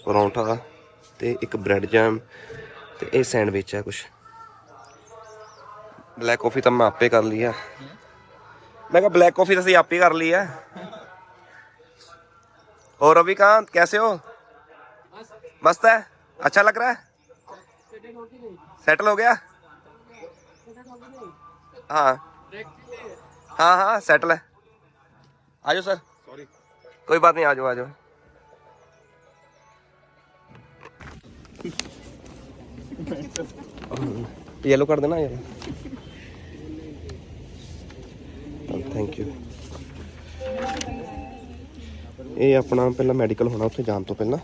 ਕਾਫੀ ਪਰੌਂਠਾ ਤੇ ਇੱਕ bread jam ਤੇ ਇਹ ਸੈਂਡਵਿਚ ਹੈ ਕੁਛ ਬਲੈਕ ਕਾਫੀ ਤਾਂ ਮੈਂ ਆਪੇ ਕਰ ਲਈ ਆ ਮੈਂ ਕਿਹਾ ਬਲੈਕ ਕਾਫੀ ਤਾਂ ਅਸੀਂ ਆਪੇ ਕਰ ਲਈ ਆ और रविकांत कैसे हो मस्त है अच्छा लग रहा है सेटल हो गया हाँ हाँ हाँ सेटल है आ जाओ सर सॉरी कोई बात नहीं आ जाओ आ जाओ येलो कर देना यार थैंक यू ਇਹ ਆਪਣਾ ਪਹਿਲਾਂ ਮੈਡੀਕਲ ਹੋਣਾ ਉੱਥੇ ਜਾਣ ਤੋਂ ਪਹਿਲਾਂ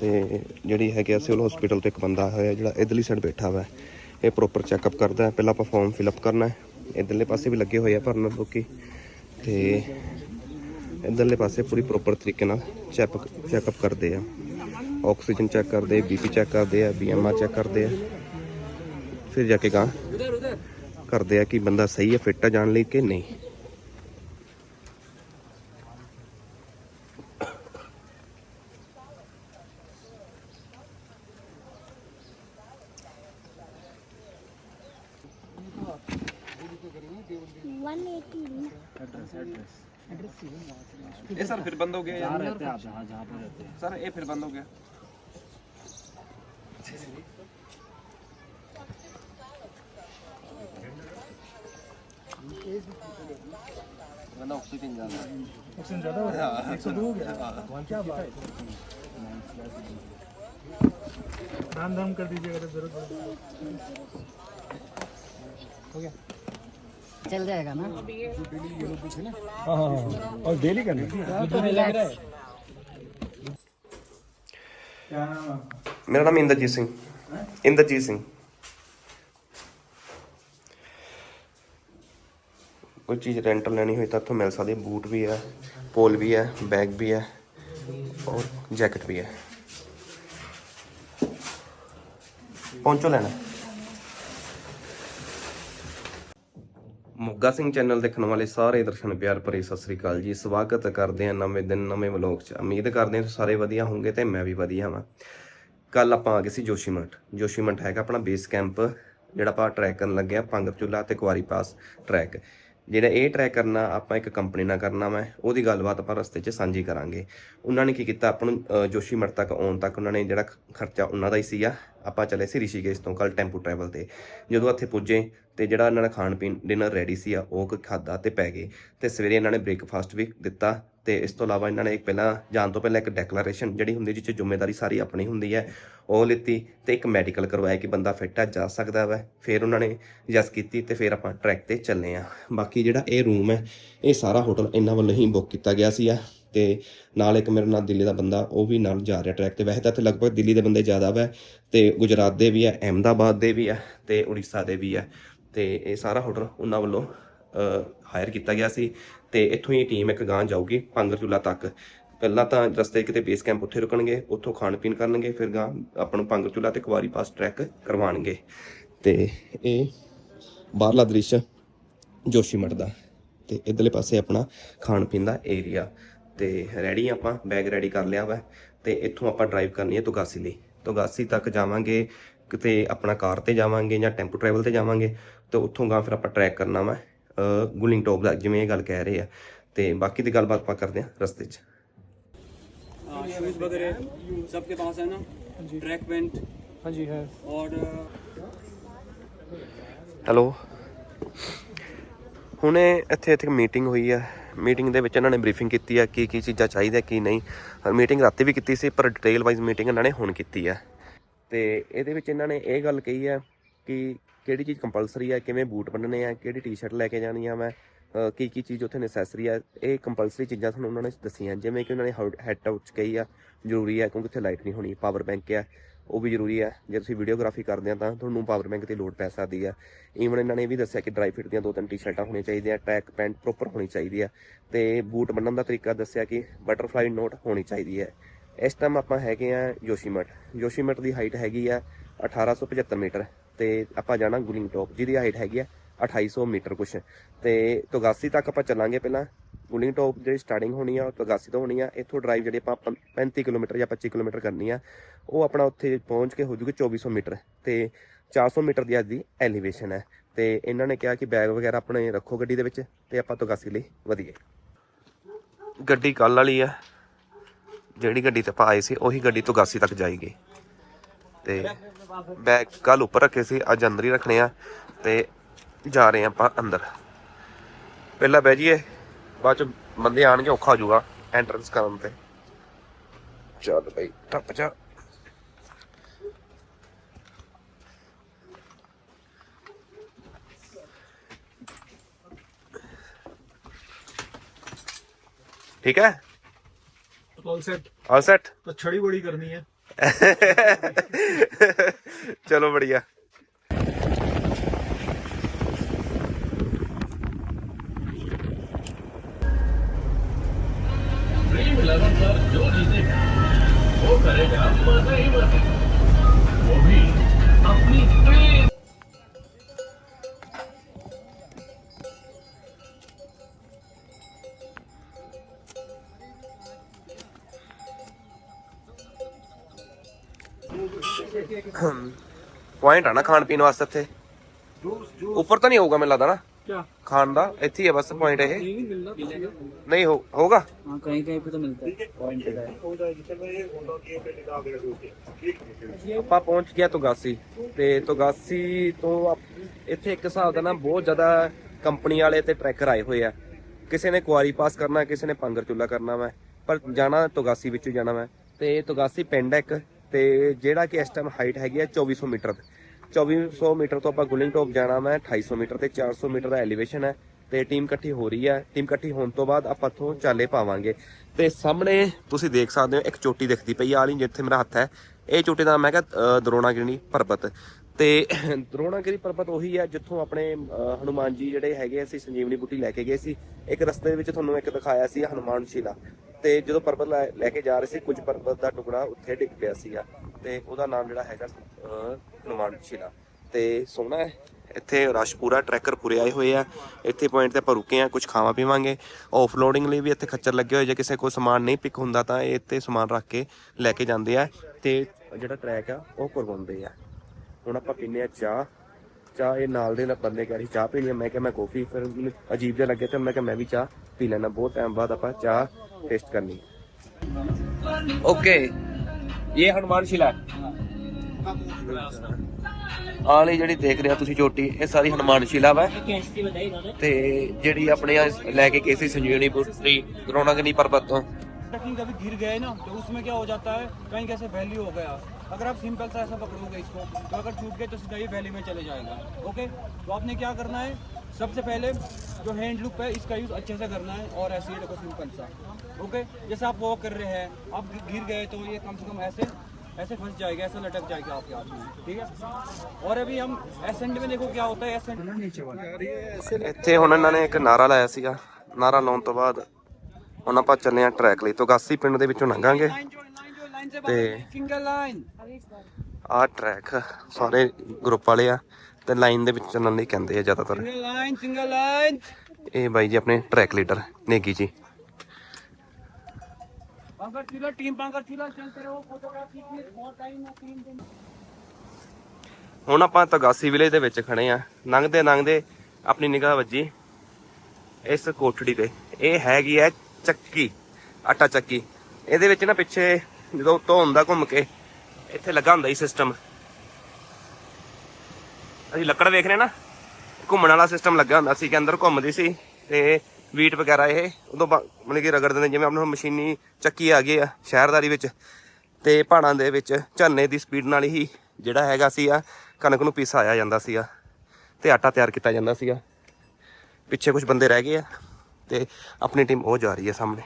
ਤੇ ਜਿਹੜੀ ਹੈਗੇ ਆ ਸਿਵਲ ਹਸਪੀਟਲ ਤੇ ਇੱਕ ਬੰਦਾ ਹੋਇਆ ਜਿਹੜਾ ਇਧਰਲੀ ਸਾਈਡ ਬੈਠਾ ਵਾ ਇਹ ਪ੍ਰੋਪਰ ਚੈੱਕਅਪ ਕਰਦਾ ਹੈ ਪਹਿਲਾਂ ਆਪਾਂ ਫਾਰਮ ਫਿਲ ਅਪ ਕਰਨਾ ਹੈ ਇਧਰਲੇ ਪਾਸੇ ਵੀ ਲੱਗੇ ਹੋਏ ਆ ਭਰਨ ਲੋਕੀ ਤੇ ਇਧਰਲੇ ਪਾਸੇ ਪੂਰੀ ਪ੍ਰੋਪਰ ਤਰੀਕੇ ਨਾਲ ਚੈੱਕ ਚੈੱਕਅਪ ਕਰਦੇ ਆ ऑक्सीजन चेक करते बीपी चेक करते एम आर चेक करते हैं फिर जाके गां करते हैं कि बंदा सही है फिट है जान लिए कि नहीं। ये सर फिर बंद हो गया। यार सर ये फिर बंद हो गया। वरना ऑक्सीजन ज़्यादा ऑक्सीजन ज़्यादा हो रहा है एक सौ दो हो। गया क्या बात है दान कर ज़रूरत हो गया चल जाएगा ना हाँ हाँ और डेली करना क्या नाम है ਮੇਰਾ ਨਾਮ ਇੰਦਰਜੀਤ ਸਿੰਘ। ਇੰਦਰਜੀਤ ਸਿੰਘ। ਕੋਈ ਚੀਜ਼ ਰੈਂਟਲ ਲੈਣੀ ਹੋਈ ਤਾਂ ਇੱਥੋਂ ਮਿਲ ਸਕਦੀ ਬੂਟ ਵੀ ਹੈ, ਪੋਲ ਵੀ ਹੈ, ਬੈਗ ਵੀ ਹੈ ਔਰ ਜੈਕਟ ਵੀ ਹੈ। ਪਹੁੰਚੋ ਲੈਣਾ। ਮੁੱਗਾ ਸਿੰਘ ਚੈਨਲ ਦੇਖਣ ਵਾਲੇ ਸਾਰੇ ਦਰਸ਼ਨ ਪਿਆਰ ਭਰੇ ਸਤਿ ਸ੍ਰੀ ਅਕਾਲ ਜੀ। ਸਵਾਗਤ ਕਰਦੇ ਆ ਨਵੇਂ ਦਿਨ, ਨਵੇਂ ਵਲੌਗ 'ਚ। ਉਮੀਦ ਕਰਦੇ ਹਾਂ ਸਾਰੇ ਵਧੀਆ ਹੋਵੋਗੇ ਤੇ ਮੈਂ ਵੀ ਵਧੀਆ ਹਾਂ ਕੱਲ ਆਪਾਂ ਆ ਗਏ ਸੀ ਜੋਸ਼ੀਮਠ। ਜੋਸ਼ੀਮਠ ਹੈਗਾ ਆਪਣਾ ਬੇਸ ਕੈਂਪ ਜਿਹੜਾ ਆਪਾਂ ਟਰੈਕ ਕਰਨ ਲੱਗੇ ਆ ਪੰਗਰ ਤੇ ਕੁਆਰੀ ਪਾਸ ਟਰੈਕ ਜਿਹੜਾ ਇਹ ਟਰੈਕ ਕਰਨਾ ਆਪਾਂ ਇੱਕ ਕੰਪਨੀ ਨਾਲ ਕਰਨਾ ਵਾ ਉਹਦੀ ਗੱਲਬਾਤ ਆਪਾਂ ਰਸਤੇ 'ਚ ਸਾਂਝੀ ਕਰਾਂਗੇ। ਉਹਨਾਂ ਨੇ ਕੀ ਕੀਤਾ ਆਪਾਂ ਨੂੰ ਅ, ਜੋਸ਼ੀਮਠ ਤੱਕ ਆਉਣ ਤੱਕ ਉਹਨਾਂ ਨੇ ਜਿਹੜਾ ਖਰਚਾ ਉਹਨਾਂ ਦਾ ਹੀ ਸੀਗਾ। ਆਪਾਂ ਚਲੇ ਸੀ ਰਿਸ਼ੀਕੇਸ਼ ਤੋਂ ਕੱਲ ਟੈਂਪੂ ਟਰੈਵਲ ਤੇ। ਜਦੋਂ ਇੱਥੇ ਪੁੱਜੇ ਤੇ ਜਿਹੜਾ ਇਹਨਾਂ ਦਾ ਖਾਣ ਪੀਣ ਡਿਨਰ ਰੈਡੀ ਸੀ ਆ ਉਹ ਖਾਦਾ ਤੇ ਪੈ ਗਏ। ਤੇ ਸਵੇਰੇ ਇਹਨਾਂ ਨੇ ਬ੍ਰੇਕਫਾਸਟ ਵੀ ਦਿੱਤਾ। ਤੇ ਇਸ ਤੋਂ ਇਲਾਵਾ ਇਹਨਾਂ ਨੇ ਇੱਕ ਪਹਿਲਾਂ ਜਾਣ ਤੋਂ ਪਹਿਲਾਂ ਇੱਕ ਡੈਕਲੇਰੇਸ਼ਨ ਜਿਹੜੀ ਹੁੰਦੀ ਜਿਸ 'ਚ ਜ਼ਿੰਮੇਵਾਰੀ ਸਾਰੀ ਆਪਣੀ ਹੁੰਦੀ ਹੈ, ਉਹ ਲਿੱਤੀ ਤੇ ਇੱਕ ਮੈਡੀਕਲ ਕਰਵਾਇਆ ਕਿ ਬੰਦਾ ਫਿੱਟ ਆ, ਜਾ ਸਕਦਾ ਵਾ। ਫਿਰ ਉਹਨਾਂ ਨੇ ਯਸ ਕੀਤੀ ਤੇ ਫਿਰ ਆਪਾਂ ਟਰੈਕ ਤੇ ਚੱਲੇ ਆ। ਬਾਕੀ ਜਿਹੜਾ ਇਹ ਰੂਮ ਹੈ, ਇਹ ਸਾਰਾ ਹੋਟਲ ਇਹਨਾਂ ਵੱਲੋਂ ਹੀ ਬੁੱਕ ਕੀਤਾ ਗਿਆ ਸੀ ਆ ਤੇ ਨਾਲ ਇੱਕ ਮੇਰੇ ਨਾਲ ਦਿੱਲੀ ਦਾ ਬੰਦਾ, ਉਹ ਵੀ ਨਾਲ ਜਾ ਰਿਹਾ ਟਰੈਕ ਤੇ। ਵੈਸੇ ਤਾਂ ਇੱਥੇ ਲਗਭਗ ਦਿੱਲੀ ਦੇ ਬੰਦੇ ਜ਼ਿਆਦਾ ਵਾ ਤੇ ਗੁਜਰਾਤ ਦੇ ਵੀ ਆ, ਅਹਿਮਦਾਬਾਦ ਦੇ ਵੀ ਆ ਤੇ ਉੜੀਸਾ ਦੇ ਵੀ ਆ ਤੇ ਇਹ ਸਾਰਾ ਹੋਟਲ ਉਹਨਾਂ ਵੱਲੋਂ ਹਾਇਰ ਕੀਤਾ ਗਿਆ ਸੀ ਤੇ ਇੱਥੋਂ ਹੀ ਟੀਮ ਇੱਕ ਗਾਂ ਜਾਊਗੀ ਪੰਗਰਚੂਲਾ ਤੱਕ। ਪਹਿਲਾਂ ਤਾਂ ਰਸਤੇ ਕਿਤੇ ਬੇਸ ਕੈਂਪ ਉੱਥੇ ਰੁਕਣਗੇ, ਉੱਥੋਂ ਖਾਣ ਪੀਣ ਕਰਨਗੇ, ਫਿਰ ਗਾਂ ਆਪਾਂ ਨੂੰ ਪੰਗਰਚੂਲਾ ਤੇ ਕੁਵਾਰੀ ਪਾਸ ਟਰੈਕ ਕਰਵਾਉਣਗੇ। ਤੇ ਇਹ ਬਾਹਰਲਾ ਦ੍ਰਿਸ਼ ਜੋਸ਼ੀਮਠ ਦਾ ਤੇ ਇਧਰਲੇ ਪਾਸੇ ਆਪਣਾ ਖਾਣ ਪੀਣ ਦਾ ਏਰੀਆ ਤੇ ਰੈਡੀ ਆਪਾਂ ਬੈਗ ਰੈਡੀ ਕਰ ਲਿਆ ਵਾ ਤੇ ਇੱਥੋਂ ਆਪਾਂ ਡਰਾਈਵ ਕਰਨੀ ਹੈ ਤੁਗਾਸੀ ਲਈ। ਤੁਗਾਸੀ ਤੱਕ ਜਾਵਾਂਗੇ, ਕਿਤੇ ਆਪਣਾ ਕਾਰ ਤੇ ਜਾਵਾਂਗੇ ਜਾਂ ਟੈਂਪੂ ਟਰੈਵਲ ਤੇ ਜਾਵਾਂਗੇ, ਤੇ ਉੱਥੋਂ ਗਾਂ ਫਿਰ ਆਪਾਂ ਟਰੈਕ ਕਰਨਾ ਵਾ। ਗੁਲਿੰਗ ਟੋਪ ਦਾ ਜਿਵੇਂ ਇਹ ਗੱਲ ਕਹਿ ਰਹੇ ਆ ਤੇ ਬਾਕੀ ਦੀ ਗੱਲਬਾਤ ਆਪਾਂ ਕਰਦੇ ਹਾਂ ਰਸਤੇ 'ਚ शूज वगैरह सबके पास है ना ट्रैक पेंट हाँ जी है और ਹੈਲੋ ਹੁਣੇ ਇੱਥੇ ਇੱਥੇ ਮੀਟਿੰਗ ਹੋਈ ਹੈ ਮੀਟਿੰਗ ਦੇ ਵਿੱਚ ਇਹਨਾਂ ਨੇ ਬਰੀਫਿੰਗ ਕੀਤੀ ਹੈ ਕੀ ਕੀ ਚੀਜ਼ਾਂ ਚਾਹੀਦੀਆਂ ਕੀ ਨਹੀਂ ਮੀਟਿੰਗ ਰਾਤੀ ਵੀ ਕੀਤੀ ਸੀ ਪਰ ਡਿਟੇਲ ਵਾਈਜ਼ ਮੀਟਿੰਗ ਇਹਨਾਂ ਨੇ ਹੁਣ ਕੀਤੀ ਹੈ ਤੇ ਇਹਦੇ ਵਿੱਚ ਇਹਨਾਂ ਨੇ ਇਹ ਗੱਲ ਕਹੀ ਹੈ ਕਿ ਕਿਹੜੀ ਚੀਜ਼ ਕੰਪਲਸਰੀ ਹੈ ਕਿਵੇਂ ਬੂਟ ਬੰਨਣੇ ਆ, ਕਿਹੜੀ ਟੀ-ਸ਼ਰਟ ਲੈ ਕੇ ਜਾਣੀ ਆ ਮੈਂ ਕੀ ਕੀ ਚੀਜ਼ ਉੱਥੇ ਨੈਸੈਸਰੀ ਹੈ ਇਹ ਕੰਪਲਸਰੀ ਚੀਜ਼ਾਂ ਤੁਹਾਨੂੰ ਉਹਨਾਂ ਨੇ ਦੱਸੀਆਂ, ਜਿਵੇਂ ਕਿ ਉਹਨਾਂ ਨੇ ਹੈਡ ਟਾਊਚ ਕਹੀ ਆ, ਜ਼ਰੂਰੀ ਹੈ ਕਿਉਂਕਿ ਉੱਥੇ ਲਾਈਟ ਨਹੀਂ ਹੋਣੀ ਪਾਵਰ ਬੈਂਕ ਆ, ਉਹ ਵੀ ਜ਼ਰੂਰੀ ਹੈ ਜੇ ਤੁਸੀਂ ਵੀਡੀਓਗ੍ਰਾਫੀ ਕਰਦੇ ਆ ਤਾਂ ਤੁਹਾਨੂੰ ਪਾਵਰ ਬੈਂਕ ਦੀ ਲੋੜ ਪੈ ਸਕਦੀ ਆ। ਈਵਨ ਇਹਨਾਂ ਨੇ ਇਹ ਵੀ ਦੱਸਿਆ ਕਿ ਡਰਾਈ ਫਿਟ ਦੀਆਂ ਦੋ ਤਿੰਨ ਟੀ-ਸ਼ਰਟਾਂ ਹੋਣੀਆਂ ਚਾਹੀਦੀਆਂ ਟਰੈਕ ਪੈਂਟ ਪ੍ਰੋਪਰ ਹੋਣੀ ਚਾਹੀਦੀ ਹੈ ਤੇ ਬੂਟ ਬੰਨਣ ਦਾ ਤਰੀਕਾ ਦੱਸਿਆ ਕਿ ਬਟਰਫਲਾਈ ਨੋਟ ਹੋਣੀ ਚਾਹੀਦੀ ਹੈ ਇਸ ਟਾਈਮ ਆਪਾਂ ਹੈਗੇ ਆ ਜੋਸ਼ੀਮਠ ਜੋਸ਼ੀਮਠ ਦੀ ਹਾਈਟ ਹੈਗੀ ਆ 1875 ਮੀਟਰ ਤੇ ਆਪਾਂ ਜਾਣਾ ਗੁਲਿੰਗ ਟੋਪ, ਜਿਹਦੀ ਹਾਈਟ ਹੈਗੀ ਆ 2800 ਮੀਟਰ ਕੁਛ। ਤੇ ਤੋਗਾਸੀ ਤੱਕ ਆਪਾਂ ਚੱਲਾਂਗੇ ਪਹਿਲਾਂ। ਗੁਲਿੰਗ ਟੌਪ ਜਿਹੜੀ ਸਟਾਰਟਿੰਗ ਹੋਣੀ ਆ, ਉਹ ਤਗਾਸੀ ਤੋਂ ਹੋਣੀ ਆ। ਇੱਥੋਂ ਡਰਾਈਵ ਜਿਹੜੀ ਆਪਾਂ ਪੰ- 35 ਕਿਲੋਮੀਟਰ ਜਾਂ 25 ਕਿਲੋਮੀਟਰ ਕਰਨੀ ਆ। ਉਹ ਆਪਣਾ ਉੱਥੇ ਪਹੁੰਚ ਕੇ ਹੋ ਜੂਗੀ 2400 ਮੀਟਰ। ਤੇ 400 ਮੀਟਰ ਦੀ ਅੱਜ ਦੀ ਐਲੀਵੇਸ਼ਨ ਹੈ। ਤੇ ਇਹਨਾਂ ਨੇ ਕਿਹਾ ਕਿ ਬੈਗ ਵਗੈਰਾ ਆਪਣੇ ਰੱਖੋ ਗੱਡੀ ਦੇ ਵਿੱਚ ਤੇ ਆਪਾਂ ਤਗਾਸੀ ਲਈ ਵਧੀਏ। ਗੱਡੀ ਕੱਲ ਵਾਲੀ ਆ। ਜਿਹੜੀ ਗੱਡੀ ਤੇ ਆਪਾਂ ਆਏ ਸੀ, ਉਹੀ ਗੱਡੀ ਤਗਾਸੀ ਤੱਕ ਜਾਏਗੀ ਤੇ ਬੈਗ ਕੱਲ ਉੱਪਰ ਰੱਖੇ ਸੀ, ਅੱਜ ਅੰਦਰ ਹੀ ਰੱਖਣੇ ਆ ਤੇ ਜਾ ਰਹੇ ਆ ਆਪਾਂ ਅੰਦਰ। ਪਹਿਲਾਂ ਬਹਿ ਜਾਈਏ, ਬਾਅਦ ਚ ਬੰਦੇ ਆਣਗੇ ਔਖਾ ਹੋ ਜਾਊਗਾ ਐਂਟਰੈਂਸ ਕਰਨ ਤੇ। ਚੱਲ ਬਈ, ਟੱਪ ਜਾ। ਠੀਕ ਹੈ? ऑल सेट सेट तो छड़ी बड़ी करनी है। चलो बढ़िया। जो जीतेगा वो करेगा ही वो भी अपनी ਪੁਆਇੰਟ ਆ ਨਾ ਖਾਣ ਪੀਣ ਵਾਸਤੇ ਇੱਥੇ ਉੱਪਰ ਤਾਂ ਨਹੀਂ ਹੋਊਗਾ ਮੈਨੂੰ ਲੱਗਦਾ ਨਾ क्या ਖਾਣ ਦਾ ਇੱਥੇ ਹੀ ਆ ਬਸ ਪੁਆਇੰਟ ਇਹ नहीं मिलना मिलेगा ਨਹੀਂ ਹੋ ਹੋਗਾ हाँ कहीं कहीं पे तो मिलता है पॉइंट है ਆਪਾਂ ਪਹੁੰਚ ਗਿਆ ਤੋਗਾਸੀ ਤੇ ਤੋਗਾਸੀ ਤੋਂ ਆਪ- ਇੱਥੇ ਇੱਕ ਹਿਸਾਬ ਦਾ ਨਾ ਬਹੁਤ ਜ਼ਿਆਦਾ ਕੰਪਨੀ ਵਾਲੇ ਤੇ ਟਰੈਕਰ ਆਏ ਹੋਏ ਆ ਕਿਸੇ ਨੇ ਕੁਆਰੀ ਪਾਸ ਕਰਨਾ ਕਿਸੇ ਨੇ ਪੰਗਰ ਚੁੱਲਾ ਕਰਨਾ ਵਾ ਪਰ ਜਾਣਾ ਤੋਗਾਸੀ ਵਿੱਚੋਂ ਜਾਣਾ ਵਾ ਤੇ ਤੋਗਾਸੀ ਪਿੰਡ ਹੈ ਇੱਕ ਤੇ ਜਿਹੜਾ ਕਿ ਇਸ ਟਾਈਮ ਹਾਈਟ ਹੈਗੀ ਆ 2400 ਮੀਟਰ 2400 ਮੀਟਰ ਤੋਂ ਆਪਾਂ ਗੁਲਿੰਗ ਟੋਪ ਜਾਣਾ ਵਾ 250 ਮੀਟਰ ਤੇ 400 ਮੀਟਰ ਦਾ ਐਲੀਵੇਸ਼ਨ ਹੈ ਤੇ ਟੀਮ ਇਕੱਠੀ ਹੋ ਰਹੀ ਹੈ। ਟੀਮ ਇਕੱਠੀ ਹੋਣ ਤੋਂ ਬਾਅਦ ਆਪਾਂ ਇੱਥੋਂ ਚਾਲੇ ਪਾਵਾਂਗੇ। ਤੇ ਸਾਹਮਣੇ ਤੁਸੀਂ ਦੇਖ ਸਕਦੇ ਹੋ ਇੱਕ ਚੋਟੀ ਦਿਖਦੀ ਪਈ ਆ ਜਿੱਥੇ ਮੇਰਾ ਹੱਥ ਹੈ। ਇਹ ਚੋਟੀ ਦਾ ਮੈਂ ਕਿਹਾ ਦਰੋਣਾਗਿਰੀ ਪਰਬਤ। ਤੇ ਦਰੋਣਾਗਿਰੀ ਪਰਬਤ ਉਹੀ ਹੈ ਜਿੱਥੋਂ ਆਪਣੇ ਅਹ, ਹਨੂਮਾਨ ਜੀ ਜਿਹੜੇ ਹੈਗੇ ਅਸੀਂ ਸੰਜੀਵਨੀ ਬੂਟੀ ਲੈ ਕੇ ਗਏ ਸੀ। ਇੱਕ ਰਸਤੇ ਦੇ ਵਿੱਚ ਤੁਹਾਨੂੰ ਇੱਕ ਦਿਖਾਇਆ ਸੀ ਹਨੂਮਾਨ ਸ਼ੀਲਾ। ਤੇ ਜਦੋਂ ਪਰਬਤ ਲੈ ਲੈ ਕੇ ਜਾ ਰਹੇ ਸੀ ਕੁਝ ਪਰਬਤ ਦਾ ਟੁਕੜਾ ਉੱਥੇ ਡਿੱਗ ਪਿਆ ਸੀਗਾ। ਤੇ ਉਹਦਾ ਨਾਮ ਜਿਹੜਾ ਹੈਗਾ ਅਹ, ਹਨੂਮਾਨ ਸ਼ਿਲਾ ਤੇ ਸੋਹਣਾ ਹੈ। ਇੱਥੇ ਰਸ਼ ਪੂਰਾ ਟਰੈਕਰ ਪੂਰੇ ਆਏ ਹੋਏ ਆ। ਇੱਥੇ ਪੁਆਇੰਟ ਤੇ ਆਪਾਂ ਰੁਕੇ ਆ ਕੁਝ ਖਾਵਾ ਪੀਵਾਂਗੇ। ਆਫਲੋਡਿੰਗ ਲਈ ਵੀ ਇੱਥੇ ਖੱਚਰ ਲੱਗੇ ਹੋਏ ਜੇ ਕਿਸੇ ਕੋਲ ਸਮਾਨ ਨਹੀਂ ਪਿਕ ਹੁੰਦਾ ਤਾਂ ਇਹ ਇੱਥੇ ਸਮਾਨ ਰੱਖ ਕੇ ਲੈ ਕੇ ਜਾਂਦੇ ਆ। ਤੇ ਜਿਹੜਾ ਟਰੈਕ ਆ ਉਹ ਕਰਵਾਉਂਦੇ ਆ। ਹੁਣ ਆਪਾਂ ਪੀਨੇ ਆ ਚਾਹ। ਚਾਹ ਇਹ ਨਾਲ ਦੇ ਨਾਲ ਬੰਦੇ ਕਹਿ ਰਹੀ ਚਾਹ ਪੀਣੀ ਆ? ਮੈਂ ਕਿਹਾ ਮੈਂ ਕਾਫੀ ਫਿਰ ਮੈਨੂੰ ਅਜੀਬ ਜਿਹਾ ਲੱਗਿਆ ਤੇ ਮੈਂ ਕਿਹਾ ਮੈਂ ਵੀ ਚਾਹ ਪੀ ਲੈਣਾ ਬਹੁਤ ਟਾਈਮ ਬਾਅਦ ਆਪਾਂ ਚਾਹ ਟੇਸਟ ਕਰਨੀ ਓਕੇ ਇਹ ਹਨੂਮਾਨ ਸ਼ਿਲਾ ਆਲੇ ਜਿਹੜੀ ਦੇਖ ਰਿਹਾ ਤੁਸੀਂ ਚੋਟੀ ਇਹ ਸਾਰੀ ਹਨੂਮਾਨ ਸ਼ਿਲਾ ਵਾ ਤੇ ਜਿਹੜੀ ਆਪਣੇ ਆ ਲੈ ਕੇ ਗਏ ਸੀ ਸੰਜੀਵਨੀ ਪੁੱਤਰੀ ਦਰੋਣਾਗਨੀ ਪਰਬਤ ਤੋਂ ट्रकिंग कभी गिर गए ना तो उसमें क्या हो जाता है कहीं कैसे वैली हो गया अगर आप सिंपल सा ऐसा पकड़ोगे इसको तो अगर छूट गए तो सीधा ही वैली में चले जाएगा ओके तो आपने क्या करना है सबसे पहले जो हैंड लुक है इसका यूज़ अच्छे से करना है और ऐसे ही देखो सिंपल सा ओके जैसे आप वॉक कर रहे हैं आप गि- गिर गए तो ये कम से कम ऐसे ऐसे फंस जाएगा ऐसे लटक जाएगा आपके हाथ में ठीक है और अभी हम एसेंट में देखो क्या होता है एसेंट ਇੱਥੇ ਹੁਣ ਇਹਨਾਂ ਨੇ ਇੱਕ ਨਾਰਾ ਲਾਇਆ ਸੀਗਾ ਨਾਰਾ ਲਾਉਣ ਤੋਂ ਬਾਅਦ ਹੁਣ ਆਪਾਂ ਚੱਲੇ ਆ ਟਰੈਕ ਲਈ ਤੋਗਾਸੀ ਪਿੰਡ ਦੇ ਵਿੱਚੋਂ ਲੰਘਾਂਗੇ ਤੇ ਆਹ ਟਰੈਕ ਸਾਰੇ ਗਰੁੱਪ ਵਾਲੇ ਆ ਤੇ ਲਾਈਨ ਦੇ ਵਿੱਚ ਚੱਲਣ ਲਈ ਕਹਿੰਦੇ ਆ ਜ਼ਿਆਦਾਤਰ। ਇਹ ਬਾਈ ਜੀ ਆਪਣੇ ਟਰੈਕ ਲੀਡਰ ਨੇਗੀ ਜੀ। ਹੁਣ ਆਪਾਂ ਤਗਾਸੀ ਵਿਲੇ ਦੇ ਵਿੱਚ ਖੜੇ ਆ। ਨੰਗਦੇ ਨੰਗਦੇ ਆਪਣੀ ਨਿਗਾਹ ਵੱਜੀ ਇਸ ਕੋਠੜੀ ਤੇ। ਇਹ ਹੈਗੀ ਹੈ ਚੱਕੀ ਆਟਾ ਚੱਕੀ। ਇਹਦੇ ਵਿੱਚ ਨਾ ਪਿੱਛੇ ਜਦੋਂ ਉੱਤੋਂ ਹੁੰਦਾ ਘੁੰਮ ਕੇ, ਇੱਥੇ ਲੱਗਾ ਹੁੰਦਾ ਹੀ ਸਿਸਟਮ ਅਸੀਂ ਲੱਕੜ ਵੇਖ ਰਹੇ ਨਾ, ਘੁੰਮਣ ਵਾਲਾ ਸਿਸਟਮ ਲੱਗਾ ਹੁੰਦਾ ਸੀ ਕਿ ਅੰਦਰ ਘੁੰਮਦੀ ਸੀ ਤੇ ਵੀਟ ਵਗੈਰਾ ਇਹ ਉਦੋਂ ਬਾ- ਮਤਲਬ ਕਿ ਰਗੜ ਦਿੰਦੇ ਜਿਵੇਂ ਆਪਣੇ ਮਸ਼ੀਨੀ ਚੱਕੀ ਆ ਗਈ ਆ ਸ਼ਹਿਰਦਾਰੀ ਵਿੱਚ ਤੇ ਪਹਾੜਾਂ ਦੇ ਵਿੱਚ ਝਰਨੇ ਦੀ ਸਪੀਡ ਨਾਲ ਹੀ ਜਿਹੜਾ ਹੈਗਾ ਸੀ ਆ, ਕਣਕ ਨੂੰ ਪੀਸਾਇਆ ਜਾਂਦਾ ਸੀਗਾ ਤੇ ਆਟਾ ਤਿਆਰ ਕੀਤਾ ਜਾਂਦਾ ਸੀਗਾ ਪਿੱਛੇ ਕੁਝ ਬੰਦੇ ਰਹਿ ਗਏ ਆ ਤੇ ਆਪਣੀ ਟੀਮ ਉਹ ਜਾ ਰਹੀ ਹੈ ਸਾਹਮਣੇ।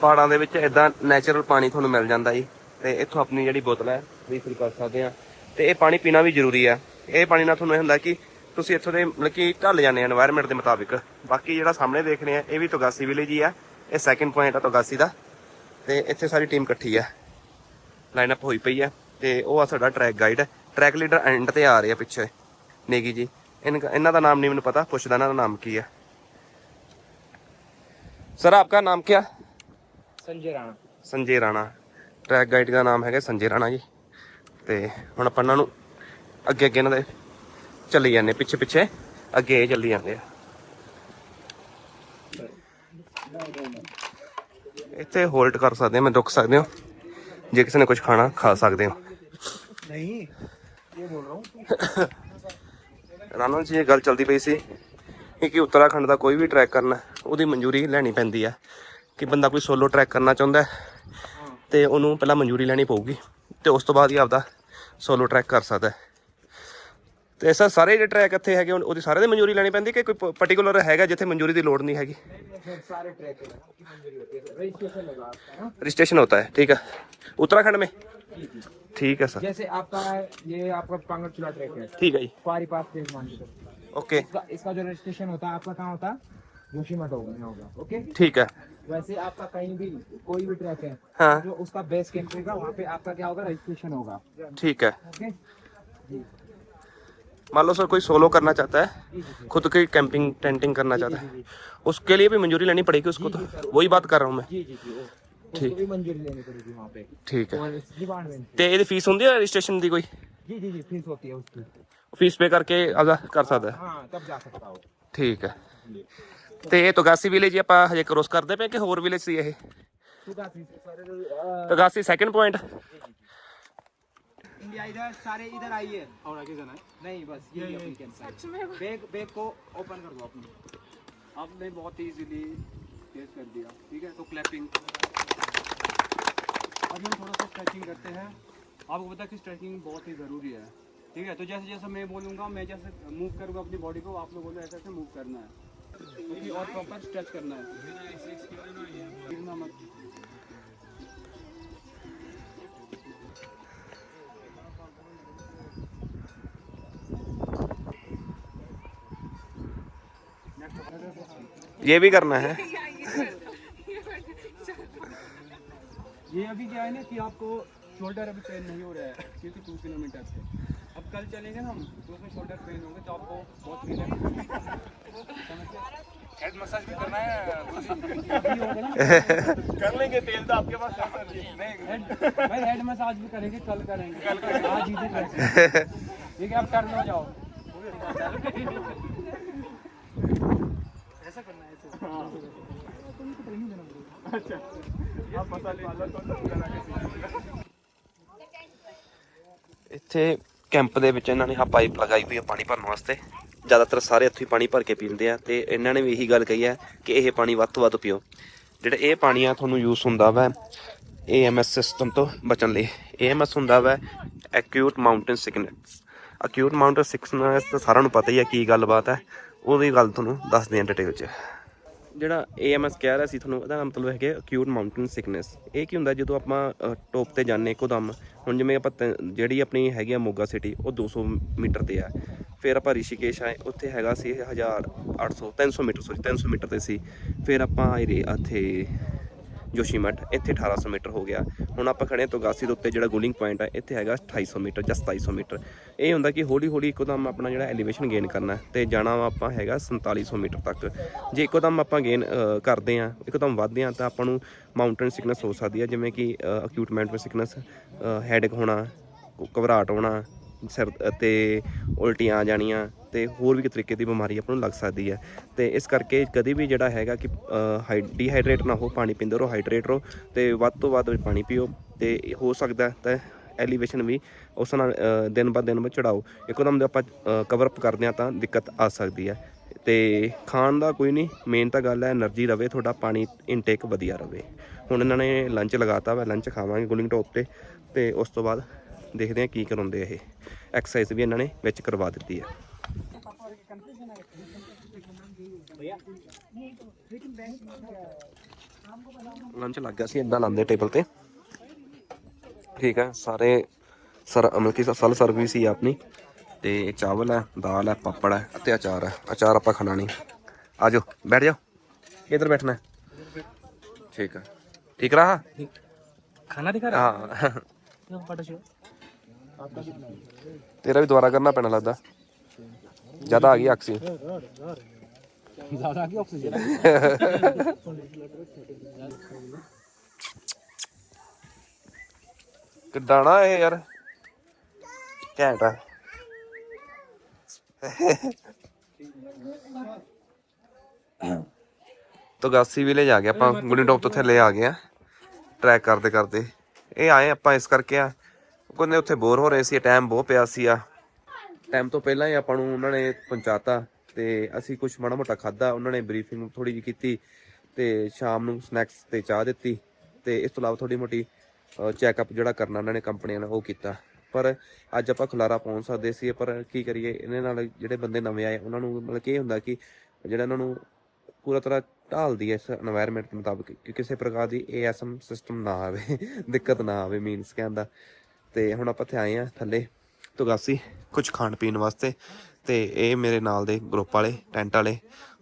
ਪਹਾੜਾਂ ਦੇ ਵਿੱਚ ਇਦਾਂ ਨੇਚਰਲ ਪਾਣੀ ਤੁਹਾਨੂੰ ਮਿਲ ਜਾਂਦਾ ਜੀ। ਤੇ ਇੱਥੋਂ ਆਪਣੀ ਜਿਹੜੀ ਬੋਤਲ ਹੈ, ਵੀ ਫਿਲ ਕਰ ਸਕਦੇ ਆ। ਤੇ ਇਹ ਪਾਣੀ ਪੀਣਾ ਵੀ ਜ਼ਰੂਰੀ ਆ। ਇਹ ਪਾਣੀ ਨਾਲ ਤੁਹਾਨੂੰ ਇਹ ਹੁੰਦਾ ਕਿ ਤੁਸੀਂ ਇੱਥੋਂ ਦੇ ਮਤਲਬ ਕਿ ਢੱਲ ਜਾਂਦੇ ਆ এনवायरमेंट ਦੇ ਮੁਤਾਬਿਕ। ਬਾਕੀ ਜਿਹੜਾ ਸਾਹਮਣੇ ਦੇਖ ਰਹੇ ਆ, ਇਹ ਵੀ ਤੋਗਾਸੀ ਵਿਲੇਜ ਹੀ ਆ। ਇਹ ਸੈਕੰਡ ਪੁਆਇੰਟ ਆ ਤੋਗਾਸੀ ਦਾ। ਤੇ ਇੱਥੇ ਸਾਰੀ ਟੀਮ ਇਕੱਠੀ ਆ। ਲਾਈਨ ਅਪ ਹੋਈ ਪਈ ਆ। ਤੇ ਉਹ ਆ ਸਾਡਾ track guide track leader and ਤੇ ਆ ਰਹੇ ਆ ਪਿੱਛੇ। ਨੇਗੀ ਜੀ। ਇਹਨਾਂ ਇਹਨਾਂ ਦਾ ਨਾਮ ਨਹੀਂ ਮੈਨੂੰ ਪਤਾ। ਪੁੱਛਦਾ ਇਹਨਾਂ ਦਾ ਨਾਮ ਕੀ ਆ। सर आपका नाम क्या ਸੰਜੇ ਰਾਣਾ। ਸੰਜੇ ਰਾਣਾ। ਟਰੈਕ ਗਾਈਡ ਦਾ ਨਾਮ ਹੈਗਾ ਸੰਜੇ ਰਾਣਾ ਜੀ। ਤੇ ਹੁਣ ਆਪਾਂ ਇਹਨਾਂ ਨੂੰ ਅੱਗੇ ਅੱਗੇ ਇਹਨਾਂ ਦੇ ਚੱਲੀ ਜਾਂਦੇ ਪਿੱਛੇ ਪਿੱਛੇ। ਅੱਗੇ ਚੱਲੀ ਜਾਂਦੇ ਆ। ਇੱਥੇ ਹੋਲਡ ਕਰ ਸਕਦੇ ਹੋ ਮੈਂ ਰੁਕ ਸਕਦੇ ਹੋ। ਜੇ ਕਿਸੇ ਨੇ ਕੁਝ ਖਾਣਾ ਖਾ ਸਕਦੇ ਹੋ। ਨਹੀਂ ਇਹ ਬੋਲ ਰਹਾ ਹੂੰ। ਰਾਣਾ ਜੀ ਇਹ ਗੱਲ ਚੱਲਦੀ ਪਈ ਸੀ ਕਿ ਉੱਤਰਾਖੰਡ ਦਾ ਕੋਈ ਵੀ ਟਰੈਕ ਕਰਨਾ ਉਹਦੀ ਮਨਜ਼ੂਰੀ ਲੈਣੀ ਪੈਂਦੀ ਆ। ਕਿ ਬੰਦਾ ਕੋਈ ਸੋਲੋ ਟਰੈਕ ਕਰਨਾ ਚਾਹੁੰਦਾ ਹੈ, ਤੇ ਉਹਨੂੰ ਪਹਿਲਾਂ ਮਨਜ਼ੂਰੀ ਲੈਣੀ ਪਊਗੀ ਤੇ ਉਸ ਤੋਂ ਬਾਅਦ ਹੀ ਆਪਦਾ ਸੋਲੋ ਟਰੈਕ ਕਰ ਸਕਦਾ ਹੈ। ਤੇ ਸਰ ਸਾਰੇ ਜਿਹੜੇ ਟਰੈਕ ਇੱਥੇ ਹੈਗੇ ਉਹਨ- ਉਹਦੀ ਸਾਰੇ ਦੀ ਮਨਜ਼ੂਰੀ ਲੈਣੀ ਪੈਂਦੀ ਕਿ ਕੋਈ ਪਾਰਟਿਕੂਲਰ ਹੈਗਾ ਜਿੱਥੇ ਮਨਜ਼ੂਰੀ ਦੀ ਲੋੜ ਨਹੀਂ ਹੈਗੀ सारे ट्रैक की मंजूरी होती है रजिस्ट्रेशन होगा आपका ना रजिस्ट्रेशन होता है ठीक है उत्तराखंड में ठीक है सर जैसे आपका ये आपका पांगड़ चूल्हा ट्रैक है ठीक है जी पारी पास प्लेस मान के चलो। ओके इसका इसका जो रजिस्ट्रेशन होता है आपका कहाँ होता है जोशीमठ होगा में होगा ओके ठीक है वैसे आपका कहीं भी कोई भी ट्रैक है हाँ जो उसका बेस कैंप होगा वहाँ पे आपका क्या होगा रजिस्ट्रेशन होगा ठीक है ओके मान लो सर कोई सोलो करना चाहता है जी जी जी खुद की कैंपिंग टेंटिंग करना चाहता है उसके लिए भी मंजूरी लेनी पड़ेगी उसको तो वही बात कर रहा हूँ मैं जी जी जी वो उसको भी मंजूरी लेनी पड़ेगी वहाँ पे ठीक है और डिपार्टमेंट ਤੇ ਇਹਦੀ ਫੀਸ ਹੁੰਦੀ ਹੈ ਰਜਿਸਟ੍ਰੇਸ਼ਨ ਦੀ ਕੋਈ जी जी जी फीस होती है उसकी ਫੀਸ ਪੇ ਕਰਕੇ ਆਪਦਾ ਕਰ ਸਕਦਾ ਹੈ। हाँ तब जा सकता हो ਠੀਕ ਹੈ ਤੇ ਇਹ ਤੋਗਾਸੀ ਵਿਲੇਜ ਆਪਾਂ ਹਜੇ ਕ੍ਰੋਸ ਕਰਦੇ ਪਏ ਕਿ ਹੋਰ ਵਿਲੇਜ ਸੀ ਇਹ सुधा fees sir ਤੋਗਾਸੀ second point India इधर सारे इधर आइए और आगे जाना है नहीं बस ये अपनी कैंसिल बैग बैग को ओपन कर दो अपनी आपने बहुत इजीली केस कर दिया ठीक है तो क्लैपिंग अब हम थोड़ा सा स्ट्रेचिंग करते हैं आपको पता है कि स्ट्रेचिंग बहुत ही ज़रूरी है ठीक है तो जैसे जैसे मैं बोलूँगा मैं जैसे मूव करूँगा अपनी बॉडी को आप लोग बोलो ऐसे ऐसे मूव करना है क्योंकि और प्रॉपर स्ट्रेच करना है मत ये भी करना है। ये अभी क्या है ना कि आपको शोल्डर अभी पेन नहीं हो रहा है, क्योंकि टू किलोमीटर से कल चलेंगे हम तो उसमें शोल्डर पेन होंगे तो आपको बहुत रिलैक्स हेड मसाज भी करना है अभी होगा ना कर लेंगे तेल तो आपके पास है नहीं हेड भाई हेड मसाज भी करेंगे कल करेंगे। कल करेंगे। आज ही करेंगे। ठीक है अब टर्न हो जाओ। ऐसा करना है ऐसे। आप मसाले वाला कौन सा लगा के ਇੱਥੇ ਕੈਂਪ ਦੇ ਵਿੱਚ ਇਹਨਾਂ ਨੇ ਆ ਪਾਈਪ ਲਗਾਈ ਹੋਈ ਹੈ ਪਾਣੀ ਭਰਨ ਵਾਸਤੇ। ਜ਼ਿਆਦਾਤਰ ਸਾਰੇ ਇੱਥੋਂ ਹੀ ਪਾਣੀ ਭਰ ਕੇ ਪੀਂਦੇ ਆ ਤੇ ਇਹਨਾਂ ਨੇ ਵੀ ਇਹੀ ਗੱਲ ਕਹੀ ਹੈ ਕਿ ਇਹ ਪਾਣੀ ਵੱਧ ਤੋਂ ਵੱਧ ਪੀਓ। ਜਿਹੜਾ ਇਹ ਪਾਣੀ ਆ ਤੁਹਾਨੂੰ ਯੂਜ਼ ਹੁੰਦਾ ਵਾ ਏਐਮਐਸ ਸਿਸਟਮ ਤੋਂ ਬਚਣ ਲਈ। ਏਐਮਐਸ ਹੁੰਦਾ ਵਾ acute mountain sickness acute mountain sickness ਤਾਂ ਸਾਰਿਆਂ ਨੂੰ ਪਤਾ ਹੀ ਆ ਕੀ ਗੱਲਬਾਤ ਹੈ ਉਹਦੀ ਗੱਲ ਤੁਹਾਨੂੰ ਦੱਸਦੇ ਆ ਡਿਟੇਲ 'ਚ। ਜਿਹੜਾ AMS ਕਹਿ ਰਿਹਾ ਸੀ ਤੁਹਾਨੂੰ ਇਹਦਾ ਮਤਲਬ ਹੈਗਾ ਅਕਿਊਟ ਮਾਊਂਟੇਨ ਸਿਕਨੈਸ ਇਹ ਕੀ ਹੁੰਦਾ ਜਦੋਂ ਆਪਾਂ ਟੋਪ ਤੇ ਜਾਂਦੇ ਇੱਕੋਦਮ ਹੁਣ ਜਿਵੇਂ ਆਪਾਂ ਤ- ਜਿਹੜੀ ਆਪਣੀ ਹੈਗੀ ਆ ਮੋਗਾ ਸਿਟੀ ਉਹ 200 ਮੀਟਰ ਤੇ ਆ। ਫਿਰ ਆਪਾਂ ਰਿਸ਼ੀਕੇਸ਼ ਆਏ, ਉੱਥੇ ਹੈਗਾ ਸੀ 1800 300 ਮੀਟਰ ਸੋਰੀ 300 ਮੀਟਰ ਤੇ ਸੀ। ਫਿਰ ਆਪਾਂ ਆਏ ਰੇ, ਇੱਥੇ ਜੋਸ਼ੀਮਠ ਇੱਥੇ 1800 ਮੀਟਰ ਹੋ ਗਿਆ। ਹੁਣ ਆਪਾਂ ਖੜੇ ਹਾਂ ਤੋਗਾਸੀ ਦੇ ਉੱਤੇ, ਜਿਹੜਾ ਗੂਲਿੰਗ ਪੁਆਇੰਟ ਹੈ ਇੱਥੇ ਹੈਗਾ 2800 ਮੀਟਰ ਜਾਂ 2700 ਮੀਟਰ। ਇਹ ਹੁੰਦਾ ਕਿ ਹੌਲੀ ਹੌਲੀ ਇੱਕੋਦਮ ਆਪਣਾ ਜਿਹੜਾ ਐਲੀਵੇਸ਼ਨ ਗੇਨ ਕਰਨਾ ਹੈ, ਤੇ ਜਾਣਾ ਵਾ ਆਪਾਂ ਹੈਗਾ 4700 ਮੀਟਰ ਤੱਕ। ਜੇ ਇੱਕੋਦਮ ਆਪਾਂ ਗੇਨ ਕਰਦੇ ਆ ਇੱਕੋਦਮ ਵਧਦੇ ਆ ਤਾਂ ਆਪਾਂ ਨੂੰ ਮਾਊਂਟੇਨ ਸਿਕਨੈਸ ਹੋ ਸਕਦੀ ਹੈ, ਜਿਵੇਂ ਕਿ ਅਕਿਊਟ ਮਾਊਂਟੇਨ ਸਿਕਨੈਸ ਹੈਡਕ ਹੋਣਾ, ਘਬਰਾਹਟ ਹੋਣਾ ਸਰ ਤੇ ਉਲਟੀਆਂ ਆ ਜਾਣੀਆਂ ਤੇ ਹੋਰ ਵੀ ਤਰੀਕੇ ਦੀ ਬਿਮਾਰੀ ਆਪਾਂ ਨੂੰ ਲੱਗ ਸਕਦੀ ਹੈ। ਤੇ ਇਸ ਕਰਕੇ ਕਦੇ ਵੀ ਜਿਹੜਾ ਹੈਗਾ ਕਿ ਡੀਹਾਈਡਰੇਟ ਨਾ ਹੋ, ਪਾਣੀ ਪੀਂਦੇ ਰਹੋ ਹਾਈਡਰੇਟ ਰਹੋ ਤੇ ਵੱਧ ਤੋਂ ਵੱਧ ਪਾਣੀ ਪੀਓ ਤੇ ਹੋ ਸਕਦਾ ਤਾਂ ਐਲੀਵੇਸ਼ਨ ਵੀ ਉਸ ਨਾਲ ਦਿਨ ਬਾ ਦਿਨ ਵਿੱਚ ਚੜਾਓ। ਇੱਕਦਮ ਦਮ ਆਪਾਂ ਕਵਰ ਅਪ ਕਰਦੇ ਆ ਤਾਂ ਦਿੱਕਤ ਆ ਸਕਦੀ ਹੈ। ਤੇ ਖਾਣ ਦਾ ਕੋਈ ਨਹੀਂ ਮੇਨ ਤਾਂ ਗੱਲ ਹੈ એનર્ਜੀ ਰਵੇ, ਤੁਹਾਡਾ ਪਾਣੀ ਇਨਟੇਕ ਵਧੀਆ ਰਵੇ। ਹੁਣ ਇਹਨਾਂ ਨੇ ਲੰਚ ਲਗਾਤਾ ਵਾ ਲੰਚ ਖਾਵਾਂਗੇ ਗੁਲਿੰਗ ਟੋਪ ਤੇ ਤੇ ਉਸ ਤੋਂ ਬਾਅਦ ਦੇਖਦੇ ਆ ਕੀ ਕਰਾਉਂਦੇ ਆ ਇਹ ਐਕਸਰਸਾਈਜ਼ ਵੀ ਇਹਨਾਂ ਨੇ ਵਿੱਚ ਕਰਵਾ ਦਿੱਤੀ ਹੈ ਲੰਚ ਲੱਗ ਗਿਆ ਸੀ ਇਦਾਂ ਲਾਉਂਦੇ ਟੇਬਲ ਤੇ ਠੀਕ ਹੈ ਸਾਰੇ ਸਰ ਮਤਲਬ ਕਿ ਫਲ ਸਰਵਿਸ ਹੀ ਆ ਆਪਣੀ ਤੇ ਚਾਵਲ ਹੈ ਦਾਲ ਹੈ ਪਾਪੜ ਹੈ ਅਤੇ ਅਚਾਰ ਹੈ ਅਚਾਰ ਆਪਾਂ ਖਾਣਾ ਨਹੀਂ ਆ ਜਾਓ ਬੈਠ ਜਾਓ ਕਿੱਧਰ ਬੈਠਣਾ ਹੈ ਠੀਕ ਹੈ ਠੀਕ ਰਹਾ खाना दिखा ਹਾਂ रहा ਤੇਰਾ ਵੀ ਦੁਬਾਰਾ ਕਰਨਾ ਪੈਣਾ ਲੱਗਦਾ। ਜ਼ਿਆਦਾ ਆ ਗਈ ਆਕਸੀ ਜ਼ਿਆਦਾ ਕੀ ਆਕਸੀਜਨ? ਕਿੱਦਾਂ ਨਾ ਯਾਰ? ਘੈਂਟ ਆ। ਤੋ ਗਾਸੀ ਵਿਲੇਜ ਆ ਗਏ ਆਪਾਂ। ਗੁਣੀ ਟੌਪ ਤੋਂ ਥੱਲੇ ਆ ਗਏ ਆ। ਟਰੈਕ ਕਰਦੇ ਕਰਦੇ ਇਹ ਆਏ ਆਪਾਂ ਇਸ ਕਰਕੇ ਆ। ਉਹ ਕਹਿੰਦੇ ਉੱਥੇ ਬੋਰ ਹੋ ਰਹੇ ਸੀ ਟਾਈਮ ਬਹੁਤ ਪਿਆ ਸੀ ਆ। ਟਾਈਮ ਤੋਂ ਪਹਿਲਾਂ ਹੀ ਆਪਾਂ ਨੂੰ ਉਹਨਾਂ ਨੇ ਪਹੁੰਚਾਤਾ ਤੇ ਅਸੀਂ ਕੁਝ ਮਾੜਾ ਮੋਟਾ ਖਾਦਾ ਉਹਨਾਂ ਨੇ ਬਰੀਫਿੰਗ ਥੋੜੀ ਜਿਹੀ ਕੀਤੀ ਤੇ ਸ਼ਾਮ ਨੂੰ ਸਨੈਕਸ ਤੇ ਚਾਹ ਦਿੱਤੀ ਤੇ ਇਸ ਤੋਂ ਇਲਾਵਾ ਥੋੜੀ ਮੋਟੀ ਚੈੱਕਅਪ ਜਿਹੜਾ ਕਰਨਾ ਉਹਨਾਂ ਨੇ ਕੰਪਨੀਆਂ ਨਾਲ ਉਹ ਕੀਤਾ। ਪਰ ਅੱਜ ਆਪਾਂ ਖੁਲਾਰਾ ਪਹੁੰਚ ਸਕਦੇ ਸੀ, ਪਰ ਕੀ ਕਰੀਏ ਇਹਨਾਂ ਨਾਲ ਜਿਹੜੇ ਬੰਦੇ ਨਵੇਂ ਆਏ, ਉਹਨਾਂ ਨੂੰ ਮਤਲਬ ਕੀ ਹੁੰਦਾ ਕਿ ਜਿਹੜਾ ਉਹਨਾਂ ਨੂੰ ਪੂਰਾ ਤਰ੍ਹਾਂ ਢਾਲਦੀ ਹੈ ਇਸ এনवायरमेंट ਦੇ ਮੁਤਾਬਕ ਕਿ ਕਿਸੇ ਪ੍ਰਕਾਰ ਦੀ ਏਐਸਐਮ ਸਿਸਟਮ ਨਾ ਆਵੇ, ਦਿੱਕਤ ਨਾ ਆਵੇ ਮੀਨਸ ਕਹਿੰਦਾ ਤੇ ਹੁਣ ਆਪਾਂ ਇੱਥੇ ਆਏ ਆ ਥੱਲੇ ਤੁਗਾਸੀ ਕੁਝ ਖਾਣ ਪੀਣ ਵਾਸਤੇ ਤੇ ਇਹ ਮੇਰੇ ਨਾਲ ਦੇ ਗਰੁੱਪ ਵਾਲੇ ਟੈਂਟ ਵਾਲੇ,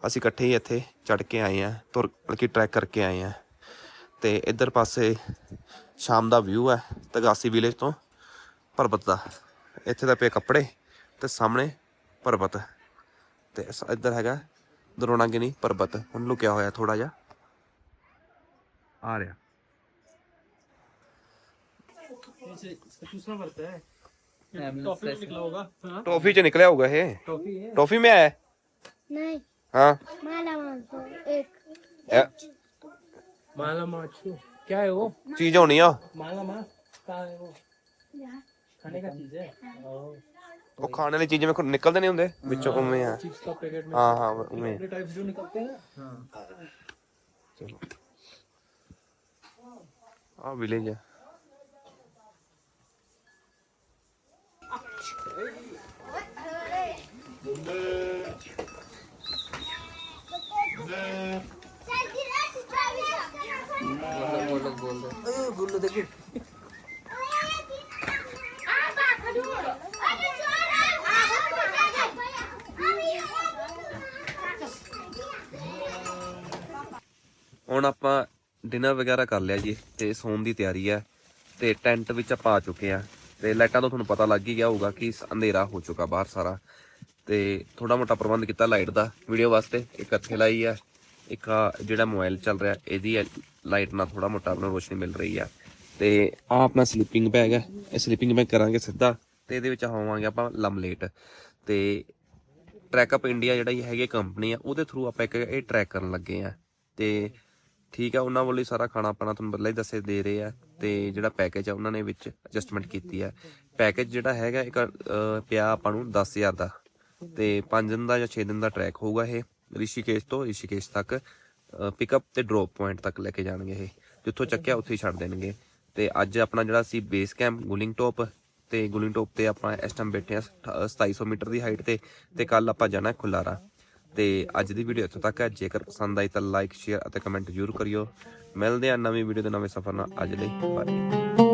ਅਸੀਂ ਇਕੱਠੇ ਹੀ ਇੱਥੇ ਚੜ ਕੇ ਆਏ ਆ ਤੁਰ ਬਲਕਿ ਟਰੈਕ ਕਰਕੇ ਆਏ ਆ ਤੇ ਇੱਧਰ ਪਾਸੇ ਸ਼ਾਮ ਦਾ ਵਿਊ ਹੈ ਤਗਾਸੀ ਵਿਲੇਜ ਤੋਂ ਪਰਬਤ ਦਾ। ਇੱਥੇ ਦਾ ਪਏ ਕੱਪੜੇ ਤੇ ਸਾਹਮਣੇ ਪਰਬਤ ਤੇ ਇੱਧਰ ਹੈਗਾ ਦਰੋਣਾਗਿਨੀ ਪਰਬਤ ਹੁਣ ਲੁਕਿਆ ਹੋਇਆ ਥੋੜਾ ਜਿਹਾ। ਆ ਰਿਹਾ। टॉफी च निकला होगा ये टॉफी में आया नहीं हाँ माला माल तो एक ए- माला माछू क्या है वो चीज होनी आ माला माछ कहाँ है वो खाने का चीज है ਉਹ ਖਾਣ ਵਾਲੀ ਚੀਜ਼ ਵੇਖੋ ਨਿਕਲਦੇ ਨਹੀਂ ਹੁੰਦੇ ਵਿੱਚੋਂ ਉਵੇਂ ਆ चिप्स का पैकेट में ਹਾਂ ਹਾਂ ਉਵੇਂ अपने टाइप्स जो निकलते हैं हाँ ਚਲੋ ਆ ਵਿਲੇਜ ਆ ਹੁਣ ਆਪਾਂ ਡਿਨਰ ਵਗੈਰਾ ਕਰ ਲਿਆ ਜੀ, ਤੇ ਸੌਣ ਦੀ ਤਿਆਰੀ ਆ, ਤੇ ਟੈਂਟ ਵਿੱਚ ਆਪਾਂ ਆ ਚੁੱਕੇ ਆ। ਤੇ ਲਾਈਟਾਂ ਤੋਂ ਤੁਹਾਨੂੰ ਪਤਾ ਲੱਗ ਹੀ ਗਿਆ ਹੋਊਗਾ ਕਿ ਅੰਧੇਰਾ ਹੋ ਚੁੱਕਾ ਬਾਹਰ ਸਾਰਾ। ਤੇ ਥੋੜਾ ਮੋਟਾ ਪ੍ਰਬੰਧ ਕੀਤਾ ਲਾਈਟ ਦਾ ਵੀਡੀਓ ਵਾਸਤੇ। ਇੱਕ ਹੱਥੇ ਲਾਈ ਆ, ਇੱਕ ਆਹ ਜਿਹੜਾ ਮੋਬਾਈਲ ਚੱਲ ਰਿਹਾ, ਇਹਦੀ ਲਾਈਟ ਨਾਲ ਥੋੜਾ ਮੋਟਾ ਆਪਣਾ ਰੋਸ਼ਨੀ ਮਿਲ ਰਹੀ ਆ। ਤੇ ਆ ਆਪਣਾ ਸਲੀਪਿੰਗ ਬੈਗ ਹੈ ਇਹ ਸਲੀਪਿੰਗ ਬੈਗ ਕਰਾਂਗੇ ਸਿੱਧਾ ਤੇ ਇਹਦੇ ਵਿੱਚ ਹੋਵਾਂਗੇ ਆਪਾਂ ਲਮਲੇਟ ਤੇ ਟਰੈਕਅਪ ਇੰਡੀਆ ਜਿਹੜਾ ਇਹ ਹੈਗੀ ਕੰਪਨੀ ਆ, ਉਹਦੇ ਥਰੂ ਆਪਾਂ ਇੱਕ ਇਹ ਟਰੈਕ ਕਰਨ ਲੱਗੇ ਆ। ਤੇ ਠੀਕ ਆ, ਉਹਨਾਂ ਵੱਲੋਂ ਹੀ ਸਾਰਾ ਖਾਣਾ ਆਪਣਾ ਤੁਹਾਨੂੰ ਪਹਿਲਾਂ ਹੀ ਦੱਸੇ ਦੇ ਰਹੇ ਆ ਤੇ ਜਿਹੜਾ ਪੈਕੇਜ ਆ ਉਹਨਾਂ ਨੇ ਵਿੱਚ ਐਡਜਸਟਮੈਂਟ ਕੀਤੀ ਆ। ਪੈਕੇਜ ਜਿਹੜਾ ਹੈਗਾ ਇੱਕ ਪਿਆ ਆਪਾਂ ਨੂੰ 10000 ਦਾ ਤੇ 5 ਦਿਨ ਦਾ ਜਾਂ 6 ਦਿਨ ਦਾ ਟਰੈਕ ਹੋਊਗਾ ਇਹ, ਰਿਸ਼ੀਕੇਸ਼ ਤੋਂ ਰਿਸ਼ੀਕੇਸ਼ ਤੱਕ ਪਿਕਅਪ ਤੇ ਡ੍ਰੌਪ ਪੁਆਇੰਟ ਤੱਕ ਲੈ ਕੇ ਜਾਣਗੇ ਇਹ। ਜਿੱਥੋਂ ਚੱਕਿਆ ਉੱਥੇ ਹੀ ਛੱਡ ਦੇਣਗੇ। ਤੇ ਅੱਜ ਆਪਣਾ ਜਿਹੜਾ ਸੀ ਬੇਸ ਕੈਂਪ ਗੁਲਿੰਗ ਟੌਪ ਤੇ ਗੁਲਿੰਗ ਟੌਪ ਤੇ ਆਪਾਂ ਇਸ ਟਾਈਮ ਬੈਠੇ ਆ 2700 ਮੀਟਰ ਦੀ ਹਾਈਟ ਤੇ ਤੇ ਕੱਲ ਆਪਾਂ ਜਾਣਾ ਖੁਲਾਰਾ। ਤੇ ਅੱਜ ਦੀ ਵੀਡੀਓ ਇੱਥੋਂ ਤੱਕ ਹੈ। ਜੇਕਰ ਪਸੰਦ ਆਈ ਤਾਂ ਲਾਈਕ ਸ਼ੇਅਰ ਅਤੇ ਕਮੈਂਟ ਜ਼ਰੂਰ ਕਰਿਓ। ਮਿਲਦੇ ਆ ਨਵੀਂ ਵੀਡੀਓ ਦੇ ਨਵੇਂ ਸਫ਼ਰ ਨਾਲ। ਅੱਜ ਲਈ ਬਾਏ